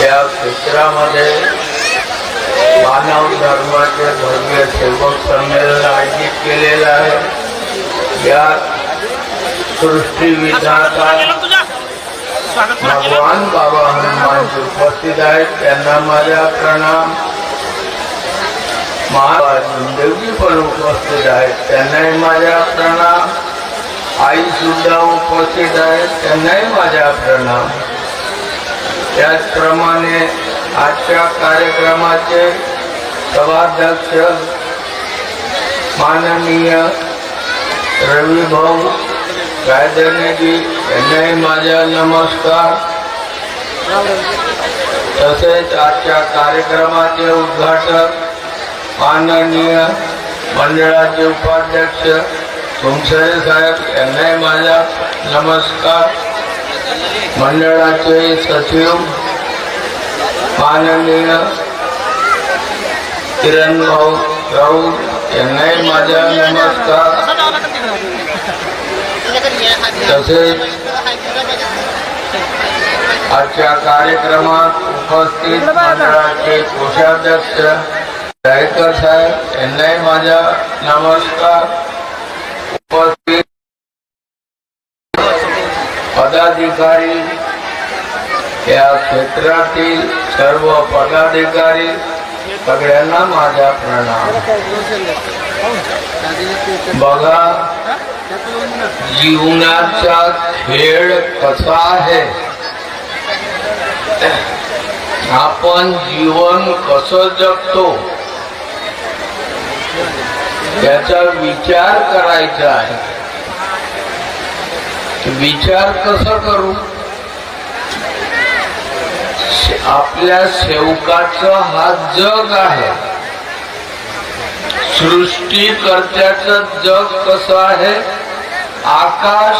त्या क्षेत्रामध्ये मानव धर्माचे भव्य सेवक संमेलन आयोजित केलेलं आहे. या सृष्टी विधाता भगवान बाबा हनुमान उपस्थित आहेत. त्यांना माझा प्रणाम. महादेवजी पण उपस्थित आहेत. त्यांनाही माझ्या प्रणाम. आई सुद्धा उपस्थित आहेत. त्यांनाही माझ्या प्रणाम. त्याचप्रमाणे आजच्या कार्यक्रमाचे सभाध्यक्ष माननीय रविभाऊ भाऊ यांनाही माझा नमस्कार. तसेच आजच्या कार्यक्रमाचे उद्घाटक माननीय मंडळाचे उपाध्यक्ष तुमसरे साहेब यांनाही माझा नमस्कार. मंडळाचे सचिव माननीय किरण भाऊ राऊत यांनाही माझा नमस्कार. तसेच आजच्या कार्यक्रमात उपस्थित मंडळाचे कोषाध्यक्ष दहेकर साहेब यांनाही माझा नमस्कार. उपस्थित पदाधिकारी या क्षेत्रातील सर्व पदाधिकारी सगळ्यांना माझा प्रणाम. बघा जीवनाचा खेळ कसा आहे? आपण जीवन कसं जगतो? याचा विचार करायचा आहे. विचार कसा करू? आपल्या सेवकाचा हा जग आहे. सृष्टीकर्त्याच जग कसं आहे? आकाश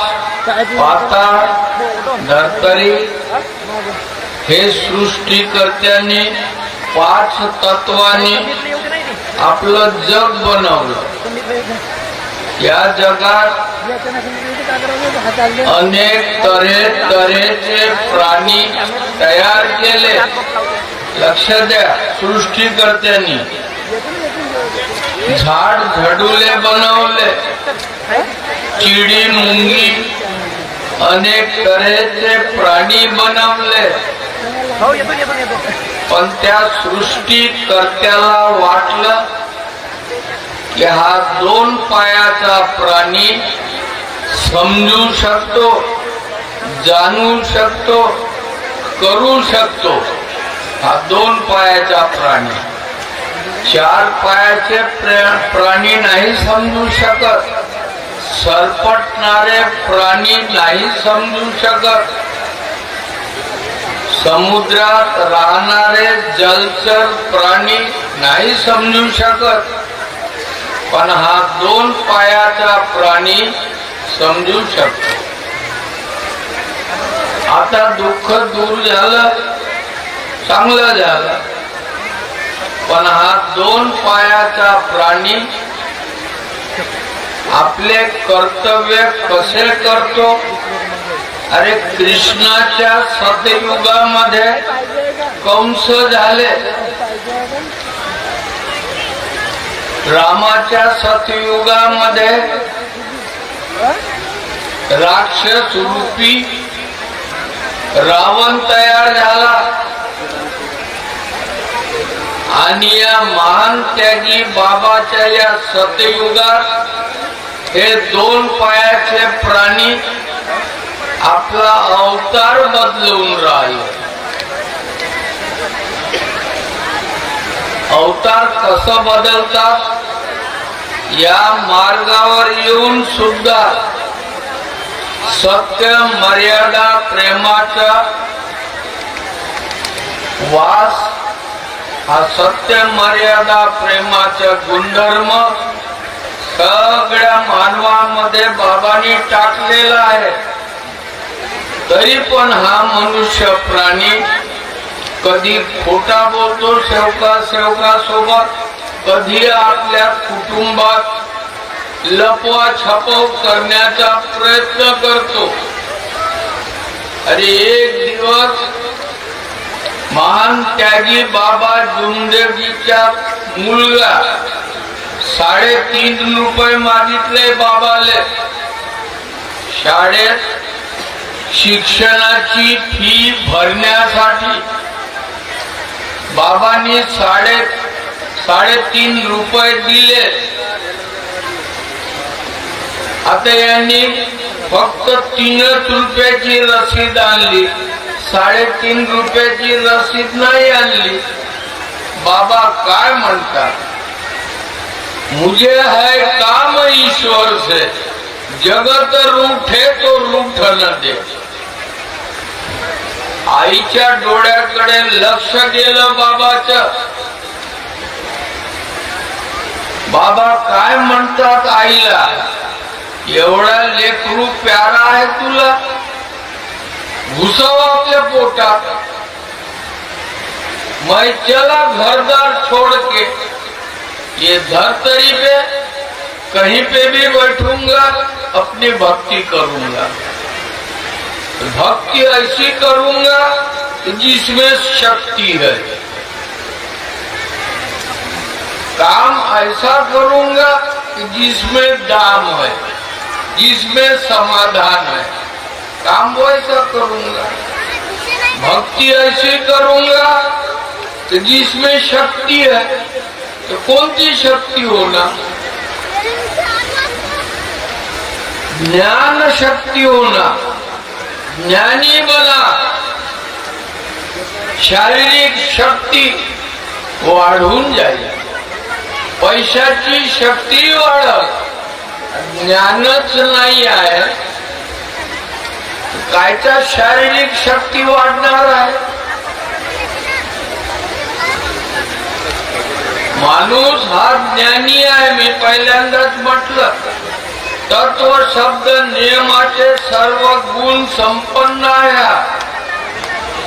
पाताळ धरतरी हे सृष्टीकर्त्याने पाच तत्वाने आपलं जग बनवलं. या जगात अनेक तऱ्हे तऱ्हेचे प्राणी तयार केले. लक्ष द्या सृष्टीकर्त्यांनी झाड झडुले बनवले. चिडी मुंगी, अनेक तऱ्हेचे प्राणी बनवले. पण त्या सृष्टीकर्त्याला वाटलं की हा दोन पायाचा प्राणी समजू शकतो जाणू शकतो करू शकतो. हा दोन पायाचा प्राणी. चार पायाचे प्राणी नाही समजू शकत. सरपटणारे प्राणी नाही समजू शकत. समुद्रात राहणारे जलचर प्राणी नाही समजू शकत. पण हा दोन पायाचा प्राणी समजू शकतो. आता दुःख दूर झालं चांगलं झालं पण हा दोन पायाचा प्राणी आपले कर्तव्य कसे करतो? अरे कृष्णाच्या सतयुगामध्ये कंस झाले. रामाच्या सतयुगामध्ये राक्षस रूपी रावण तयार झाला. आणि या महान त्यागी बाबाच्या या सतयुगात हे दोन पायाचे प्राणी आपला अवतार बदलवून राहिले. अवतार कसं बदलतात? या मार्गावर येऊन सुद्धा सत्य मर्यादा प्रेमाचा वास हा सत्य मर्यादा प्रेमाचा गुणधर्म सगळ्या मानवामध्ये बाबांनी टाकलेला आहे. तरी पण हा मनुष्य प्राणी कधी खोटा बोलतो सेवका सेवका सोबत कधी आपल्या कुटुंबात लपवा छपव करण्याचा प्रयत्न करतो. अरे एक दिवस महान त्यागी बाबा जुमदेवजीचा मुलगा साडेतीन रुपये मागितले बाबाले. शाळेत शिक्षणाची फी भरण्यासाठी बाबांनी साडे साडेतीन रुपये दिले. आता यांनी फक्त तीनच रुपयाची रसीद आणली. साडेतीन रुपयाची रसीद नाही आणली. बाबा काय म्हणतात? मुझे है काम ईश्वर से जगत रूठे तो रूठ न दे. आईच्या डोळ्याकडे लक्ष गेलं बाबाच. बाबा काय म्हणतात आईला? एवढा लेकरू प्यारा आहे तुला? घुसव आपल्या पोटात. मैं चला घरदार छोड़ के. ये धरतरी पे कहीं पे भी बैठूंगा अपनी भक्ति करूंगा. भक्ति ऐसी करूँगा जिसमें शक्ति है काम ऐसा करूँगा जिसमें दाम है, जिसमें समाधान है। काम वैसा करूँगा। भक्ति ऐसी करूँगा तो जिसमें शक्ति है। तो कौन सी शक्ति होना? ज्ञान शक्ति होना। ज्ञानी बना. शारीरिक शक्ती वाढून जाईल. पैशाची शक्ती वाढत ज्ञानच नाही आहे. कायचा शारीरिक शक्ती वाढणार आहे? माणूस हा ज्ञानी आहे मी पहिल्यांदाच म्हटलं. तत्व शब्द नियमाचे सर्व गुण संपन्न आहे.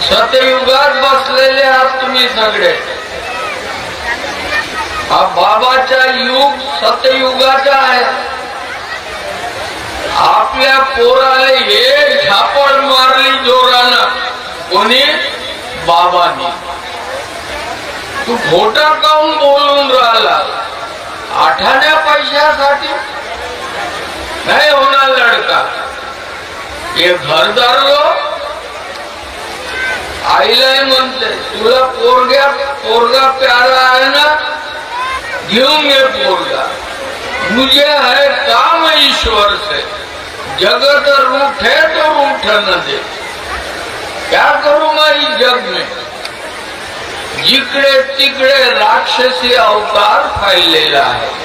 सतयुगात बसलेले आहात तुम्ही सगळे. हा बाबाचा युग सतयुगाचा आहे. आपल्या पोराले एक झापड मारली जोरानं. कोणी? बाबांनी. तू खोटा काऊन बोलून राहिला? आठाण्या पैशासाठी है होना लडका. हे घरदार लोक आईलाही म्हणते तुला पोरग्या पोरगा प्यारा आहे ना? घेऊन घे पोरगा. मुझे है काम ईश्वर से. जगत रूठे तो रूठ न दे. क्या करूंगा इस जग में? जिकडे तिकडे राक्षसी अवतार फैललेला आहे.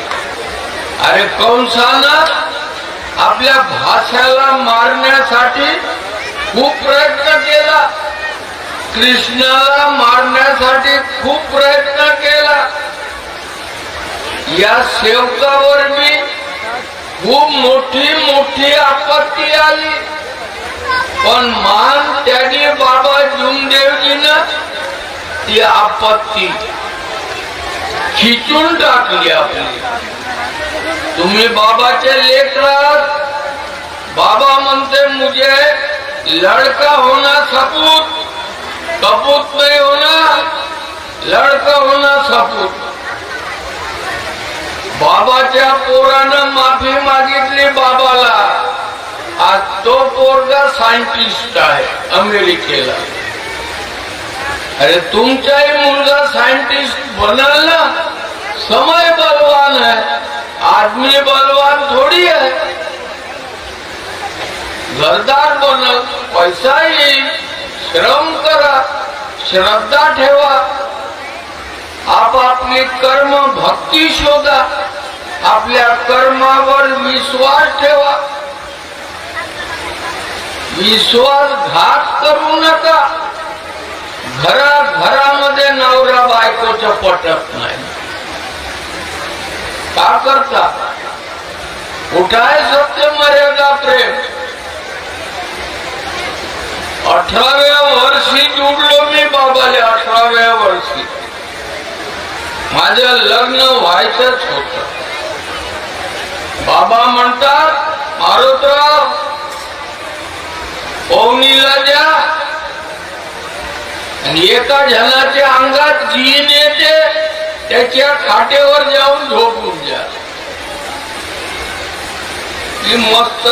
अरे कंसानं आपल्या भाषाला मारण्यासाठी खूप प्रयत्न केला. कृष्णाला मारण्यासाठी खूप प्रयत्न केला. या सेवकावर मी खूप मोठी मोठी आपत्ती आली. पण मान त्याने बाबा जुमदेवजीनं ती आपत्ती खिचून टाकली आपली तुम्ही बाबाचे लेकरात बाबा म्हणते मुझे लड़का होना सपूत कपूत नाही होना लड़का होना सपूत. बाबाच्या पोरानं माफी मागितली बाबाला. आज तो पोरगा सायंटिस्ट आहे अमेरिकेला. अरे तुमचाही मुलगा सायंटिस्ट बनल ना. समय बलवान है आदमी बलवान थोडी आहे. घरदार बनल पैसा येईल. श्रम करा. श्रद्धा ठेवा. आपापली कर्म भक्ती शोधा. आपल्या कर्मावर विश्वास ठेवा. विश्वासघात करू नका. घरा घरामध्ये नवरा बायकोच पटत नाही. का करता? उठाय सत्य मर्यादा प्रेम. अठराव्या वर्षी जुडलो मी बाबाले अठराव्या वर्षी. माझं लग्न व्हायचंच होत. बाबा म्हणतात मारुतराव पवनीला एका जनाच्या अंगात जीन येते त्याच्या खाटेवर जाऊन झोपून जा. मी मस्त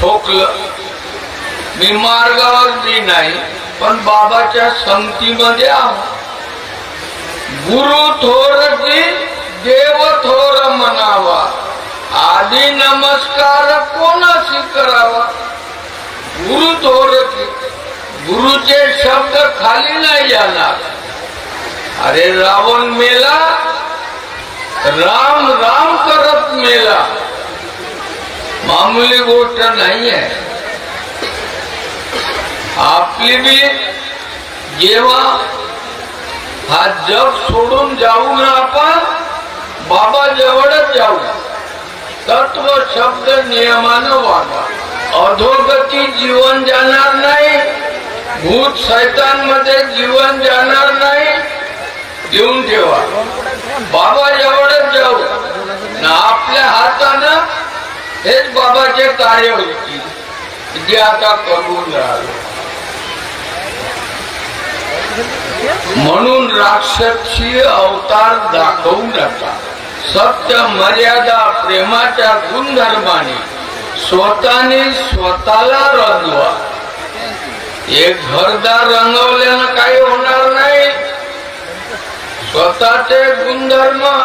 ठोकलं. मी मार्गावर बी नाही पण बाबाच्या संगतीमध्ये आहो. गुरु थोर की देव थोर म्हणावा. आधी नमस्कार कोणाशी करावा? गुरु थोर गुरुचे शब्द खाली नाही जाणार. अरे रावण मेला राम राम करत मेला. मामूली गोष्ट नाही आहे. आपली बी जेव्हा हा जग सोडून जाऊ ना आपण बाबा जवळच जाऊ. तत्व शब्द नियमानं वागा. अधोगती जीवन जाणार नाही. भूत सैतानमध्ये जीवन जाणार नाही लिहून ठेवा. बाबा एवढंच जाऊ. ना आपल्या हातानं हेच बाबाचे कार्य होती जे आता करून राहिले. म्हणून राक्षसी अवतार दाखवू नका. सत्य मर्यादा प्रेमाच्या गुणधर्माने स्वतःने स्वतःला रंगवा. एक घरदार रंगवल्यानं काही होणार नाही. स्वतःचे गुणधर्म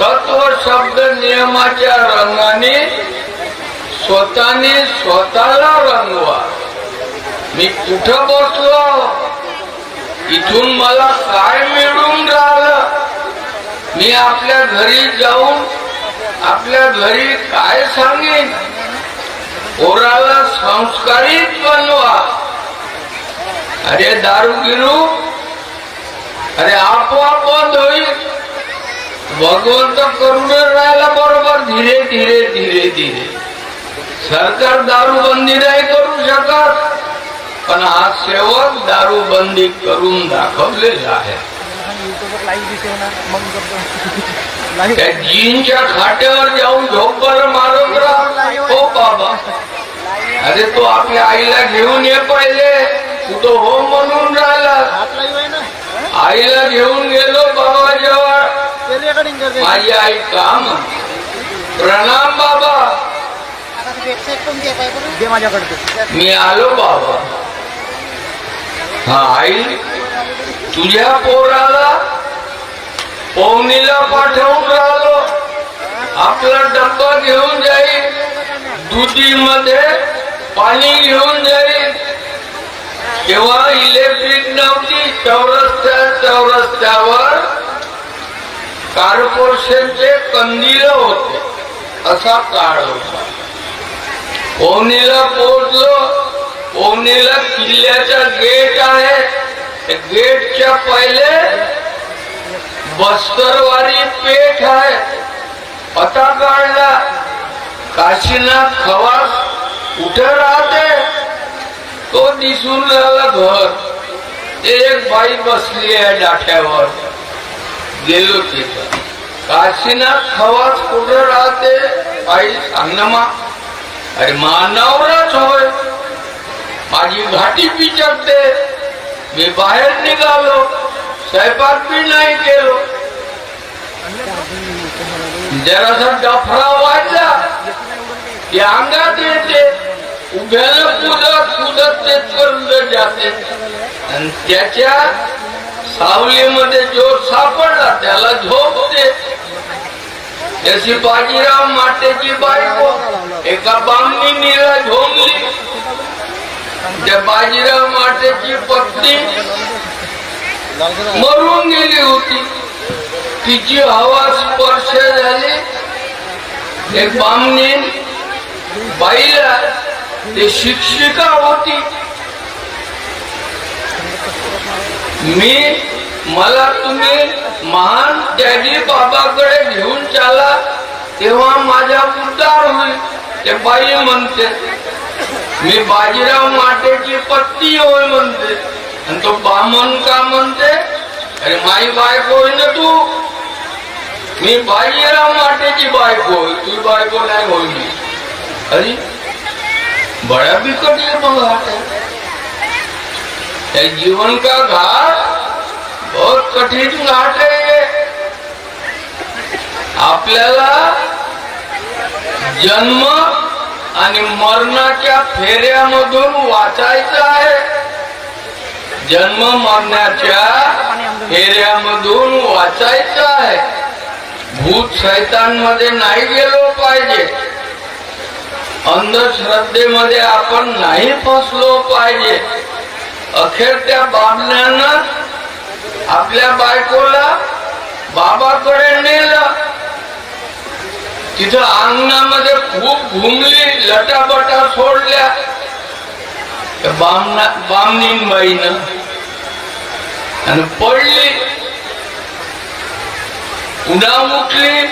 तत्व शब्द नियमाच्या रंगाने स्वतःने स्वतःला रंगवा. मी कुठं बसलो? इथून मला काय मिळून राहिलं? मी आपल्या घरी जाऊन आपल्या घरी काय सांगेन? पोराला संस्कारित बनवा. अरे दारू गिरू? अरे आपोआप बंद होईल. भगवंत करून राहिला बरोबर धीरे धीरे धीरे धीरे. सरकार दारूबंदी नाही करू शकत पण हा सेवक दारूबंदी करून दाखवलेला आहे. त्या जीनच्या खाट्यावर जाऊन झोपर मारत राहा. हो बाबा. अरे तो आपल्या आईला घेऊन ये पहिले. तू तो हो म्हणून राहिला. आईला घेऊन गेलो रेकॉर्डिंग करते माझी आई काम. प्रणाम बाबा. मी आलो बाबा. हा आई. तुझ्या पोराला पवनीला पाठवून राहिलो. आपला डब्बा घेऊन जाईल दुधीमध्ये पाणी घेऊन जाईल तेव्हा इलेक्ट्रिक नव्हती चौरस्त्या चौरस्त्यावर कॉर्पोरेशनचे कंदील होते. असा काळ होता. ओमनीला पोहोचलो. ओमनीला किल्ल्याचा गेट आहे. गेटच्या पहिले बस्तरवारी पेठ आहे. पता काढला. काशीनाथ खवास कुठे राहते? तो दिसून राहिला घर? एक बाई बसली आहे डाठ्यावर. गेलो तिथं. काशीनाथ खवास कुठं राहते? बाई सांग ना मा. अरे मानवराच होय. माझी घाटी पिचकते मी बाहेर निघालो. स्वयंपाक बी नाही केलो. जरासा डफरा वाढला ते अंगात येते. उभ्याला कुदत कुदत तेथपर्यंत जाते. आणि त्याच्या सावलीमध्ये जो सापडला त्याला झोपते त्याची बाजीराव माटेची बायको हो, एका बामणीला झोंबली. त्या बाजीराव माटेची पत्नी मरून गेली होती. तिची हवा स्पर्श झाली. एक बामणी बाईला ते शिक्षिका होती. मी मला तुम्ही महान त्यागी बाबाकडे घेऊन चाला तेव्हा माझा उद्धार होईल ते बाई म्हणते. मी बाजीराव माटेची पत्ती होय म्हणते. आणि तो बामन का म्हणते? अरे माई बायको होय ना तू? मी बाजीराव माटेची बायको होय तुझी बायको नाही होईल अरे बडा बिकट आहे मग हा जीवन का घाट बहुत कठीण घाट आहे आपल्याला जन्म आणि मरणाच्या फेऱ्यामधून वाचायचं आहे. जन्म मरणाच्या फेऱ्यामधून वाचायचं आहे. भूत सैतांमध्ये नाही गेलो पाहिजे. अंधश्रद्धेमध्ये आपण नाही फसलो पाहिजे. अखेर त्या बाबल्यानं आपल्या बायकोला बाबाकडे नेलं. तिथं अंगणामध्ये खूप घुमली लटाबटा सोडल्या. त्या बामना बाईनं आणि पडली. उडा उठली.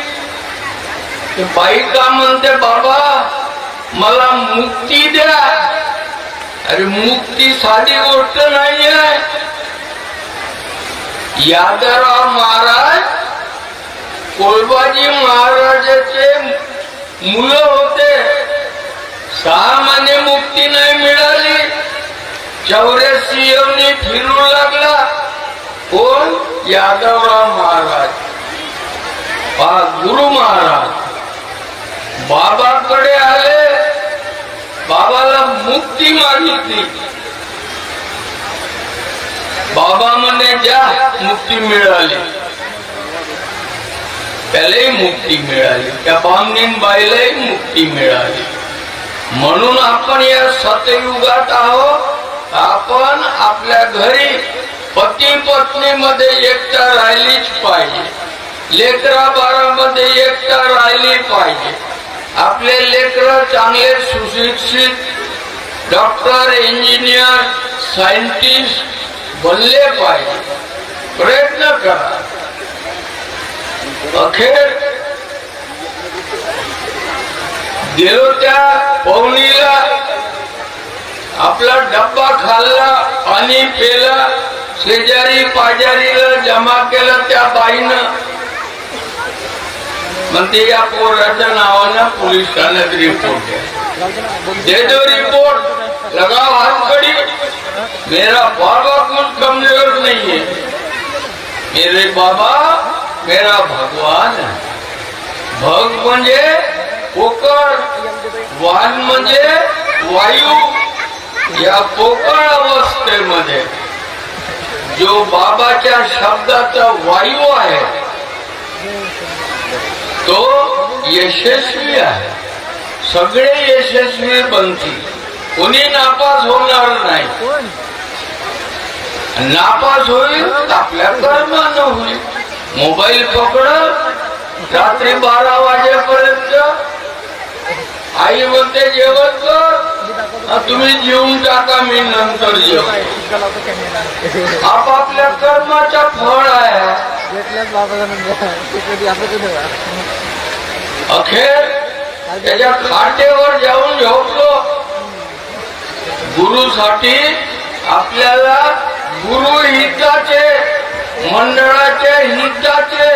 ते बाई का म्हणते बाबा मला मुक्ती द्या. अरे मुक्ती साधी गोष्ट नाही आहे यादवराव महाराज कोळबाजी महाराजाचे मुलं होते. सहा महिने मुक्ती नाही मिळाली. चौऱ्यासी येऊन फिरू लागला. कोण? यादवराव महाराज. हा गुरु महाराज. बाबाकडे आले. बाबाला मुक्ती मागितली. बाबा म्हणे ज्या मुक्ती मिळाली. त्यालाही मुक्ती मिळाली. त्या बामणीन बाईलाही मुक्ती मिळाली. म्हणून आपण या सतयुगात आहोत. आपण आपल्या घरी पती पत्नी मध्ये एकटा राहिलीच पाहिजे. लेकरा बारामध्ये एकटा राहिली पाहिजे. आपले लेकर चांगले सुशिक्षित डॉक्टर इंजिनियर सायंटिस्ट बनले पाहिजे. प्रयत्न करा. अखेर गेलो त्या पवनीला आपला डब्बा खाल्ला पाणी पेला शेजारी पाजारीला जमा केलं त्या बाईनं. म्हणते या पोराच्या नावानं पोलीस ठाण्यात रिपोर्ट द्या. रिपोर्ट लगाओ हाथ कड़ी मेरा बाबा कुछ कमजोर नहीं है. मेरे बाबा मेरा भगवान है. भग म्हणजे पोकळ वाहन म्हणजे वायू. या पोकळ अवस्थेमध्ये जो बाबाच्या शब्दाचा वायू आहे तो यशस्वी आहे. सगळे यशस्वी बनतील कोणी नापास होणार नाही. कोण? नापास होईल आपल्या कर्मानं होईल. मोबाईल पकड. रात्री बारा वाजेपर्यंत आई म्हणते जेवण कर. तुम्ही जेवून टाका मी नंतर जेव. आपापल्या कर्माचा फळ आहे. अखेर त्याच्या खाटेवर जाऊन झोपलो. गुरुसाठी आपल्याला गुरु हिताचे मंडळाचे हिताचे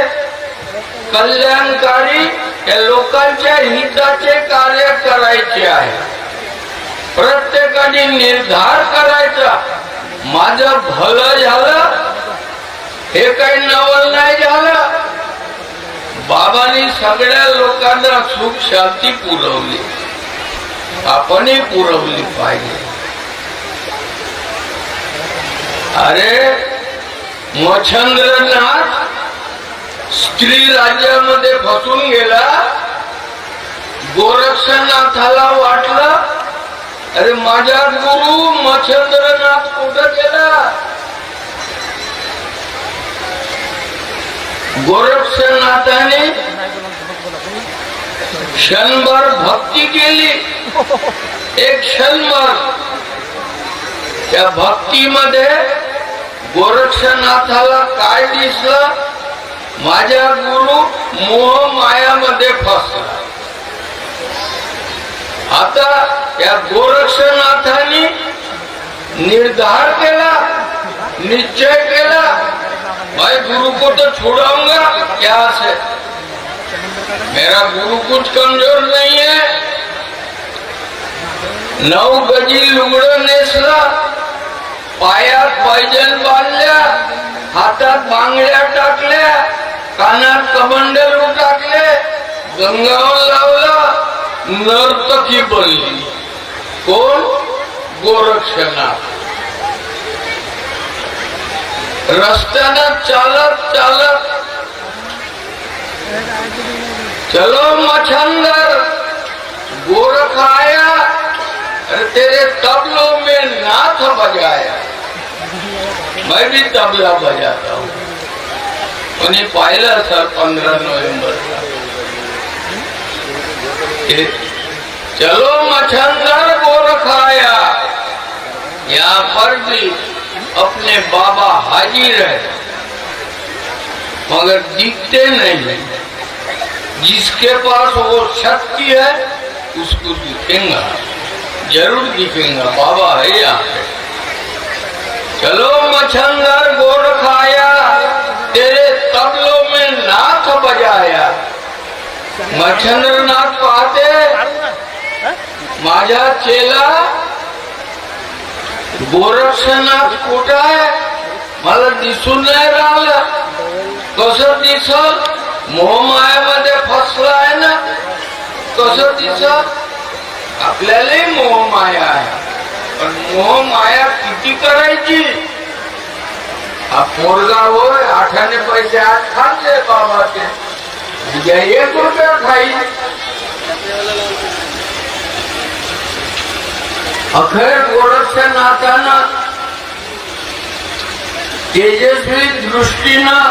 कल्याणकारी या लोकांच्या हिताचे कार्य करायचे आहे. प्रत्येकाने निर्धार करायचा माझं भलं झालं हे काही नवल नाही झालं. बाबांनी सगळ्या लोकांना सुख शांती पुरवली. आपणही पुरवली पाहिजे. अरे मच्छंद्रनाथ स्त्री राज्यामध्ये फसून गेला. गोरक्षनाथाला वाटलं. अरे माझा गुरु मच्छंद्रनाथ कुठं गेला? गोरक्षनाथाने नाही क्षणभर भक्ती केली. एक क्षणभर त्या भक्तीमध्ये गोरक्षनाथाला काय दिसलं? माझ्या गुरु मोह मायामध्ये फसला. आता या गोरक्षनाथाने निर्धार केला निश्चय केला. भाई गुरु को तो छुड़ाऊंगा। क्या से? मेरा गुरु कुछ कमजोर नहीं है। नऊ गजी लुगडं नेसला। पायात पैजण बांधल्या हातात बांगड्या टाकल्या कानात कमंडलू टाकले गंगावर लावला नर्तकी बनली. कोण? गोरक्षनाथ. रस्त्यानं चालत चालत. चलो मछंदर गोरख आया अरे तेरे तबलों में नाथ बजाया। मैं भी तबला बजाता हूँ। उन्हें पाहिलं सर पंधरा नोव्हेंबर चलो मछंदर गोरख आया यहाँ पर भी अपने बाबा हाजिर है। मगर दिखते नहीं। है जिसके पास वो शक्ति है उसको दिखेगा। ज़रूर दिखेगा बाबा है यहाँ चलो मछंदर गोरख आया तेरे तबलों में नाथ बजाया। मच्छंद्र नाथ पाते माझा चेला गोरक्षनाथ कुठं आहे? मला दिसून नाही राहिलं. कसं दिसल? मोहमायामध्ये फसलं आहे ना? कस दिसल? आपल्यालाही मोहमाया आहे. पण मोहमाया किती करायची? हा पोरगा होय आठाने पैसे आठ खाल्ले बाबाचे. उद्या एक रुपया खाईल. अखेर गोरक्षनाथानं तेजस्वी दृष्टीनं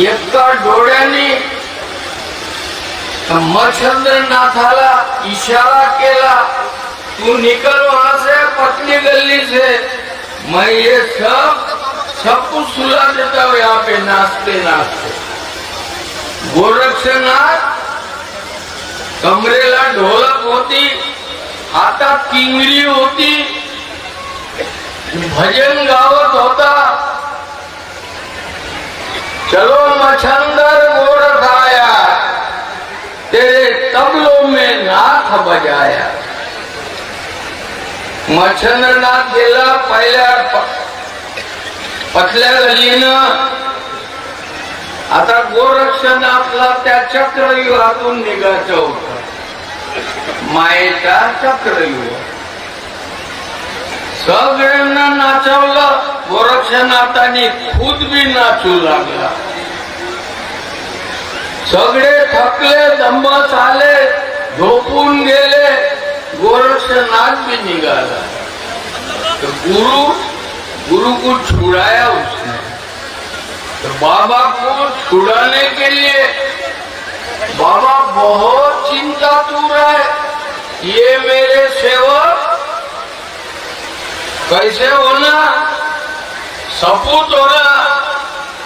एका डोळ्याने मच्छंद्रनाथाला इशारा केला। तू निकल वहाँ से, पतली गली से। मैं ये सब सब कुछ सुला देता हूँ यहाँ पे नाचते नाचते। गोरक्षनाथ कमरेला ढोलक होती। हातात किंगरी होती, भजन गावत होता। चलो मछंदर गोरख आया तेरे तबलों में नाथ बजाया। मच्छंद्रनाथ गेला पहिल्या प- पतल्या गलीनं आता गोरक्षनाथला त्या चक्रव्यूहातून निघायचं होतं। मायेचा चक्रव्यूह सगळ्यांना नाचवलं गोरक्षनाथाने खुद बी नाचू लागला। सगळे थकले दंबत आले झोपून गेले गोरक्षनाथ भी निकाला तो गुरु गुरु को छुड़ाया उसने। तो बाबा को छुड़ाने के लिए बाबा, बहुत चिंतातुर है। ये मेरे सेवक, कैसे होना सपूत होना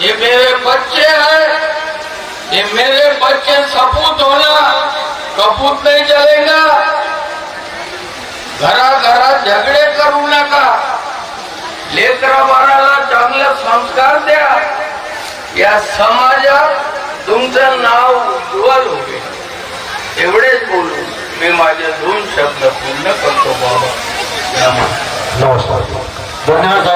ये मेरे बच्चे हैं। ये मेरे बच्चे सपूत होना कपूत नहीं चलेगा घरा घरा झगडे करू नका लेकरा बाळाला चांगले संस्कार द्या या समाजात तुमचं नाव उज्ज्वल होते एवढेच बोलू मी माझे दोन शब्द पूर्ण करतो बाबा. नमस्कार. धन्यवाद.